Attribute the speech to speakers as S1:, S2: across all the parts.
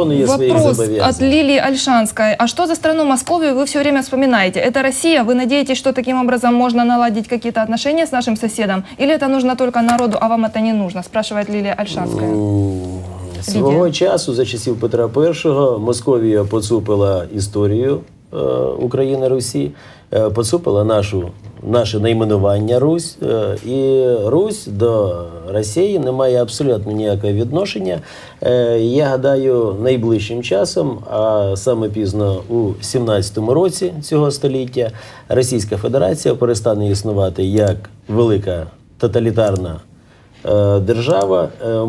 S1: виконує своїх
S2: Вопрос от
S1: зобов'язань.
S2: Лилии Альшанской. А что за страну Московию вы все время вспоминаете? Это Россия? Вы надеетесь, что таким образом можно наладить какие-то отношения с нашим соседом? Или это нужно только народу, а вам это не нужно? Спрашивает Лилия Альшанская.
S1: М, Свого часу, за часів Петра І, Московія поцупила історію е, України Русі, е, поцупила нашу, наше найменування Русь. е, і Русь до Росії не має абсолютно ніякого відношення. Е, я гадаю, найближчим часом, а саме пізно у 17-му році цього століття, Російська Федерація перестане існувати як велика тоталітарна е, держава, е,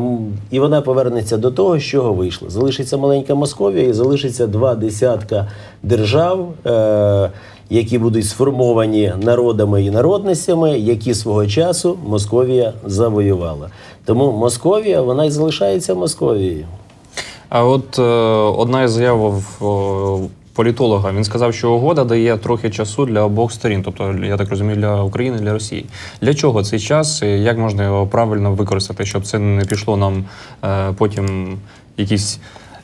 S1: і вона повернеться до того, з чого вийшла. Залишиться маленька Московія і залишиться два десятка держав, е, які будуть сформовані народами і народностями, які свого часу Московія завоювала. Тому Московія вона і залишається Московією.
S3: А от е, одна із заяв е, політолога він сказав, що угода дає трохи часу для обох сторін, тобто я так розумію, для України, для Росії. Для чого цей час? і Як можна його правильно використати, щоб це не пішло нам е, потім якийсь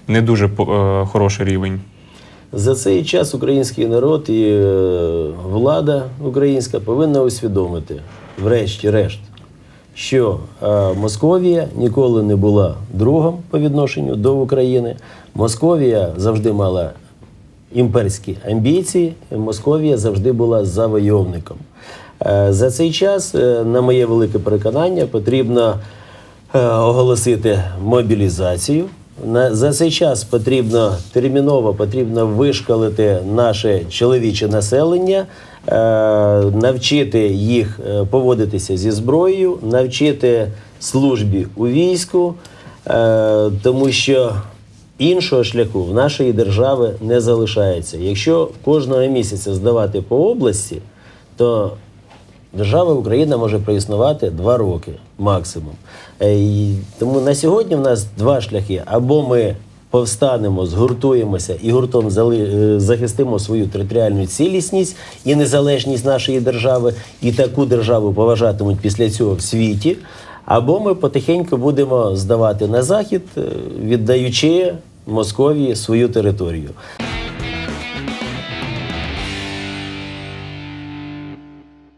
S3: не дуже е, хороший рівень?
S1: За цей час український народ і е, влада українська повинна усвідомити, врешті-решт, що е, Московія ніколи не була другом по відношенню до України. Московія завжди мала імперські амбіції, Московія завжди була завойовником. Е, За цей час, на моє велике переконання, потрібно оголосити мобілізацію. На, за цей час потрібно терміново потрібно вишкалити наше чоловіче населення, е, навчити їх е, поводитися зі зброєю, навчити службі у війську, е, тому що іншого шляху в нашої держави не залишається. Якщо кожного місяця здавати по області, то держава Україна може проіснувати два роки максимум. Е, і Тому на сьогодні в нас два шляхи: або ми повстанемо, згуртуємося і гуртом е, захистимо свою територіальну цілісність і незалежність нашої держави, і таку державу поважатимуть після цього в світі. Або ми потихеньку будемо здавати на захід, е, віддаючи Московії свою територію.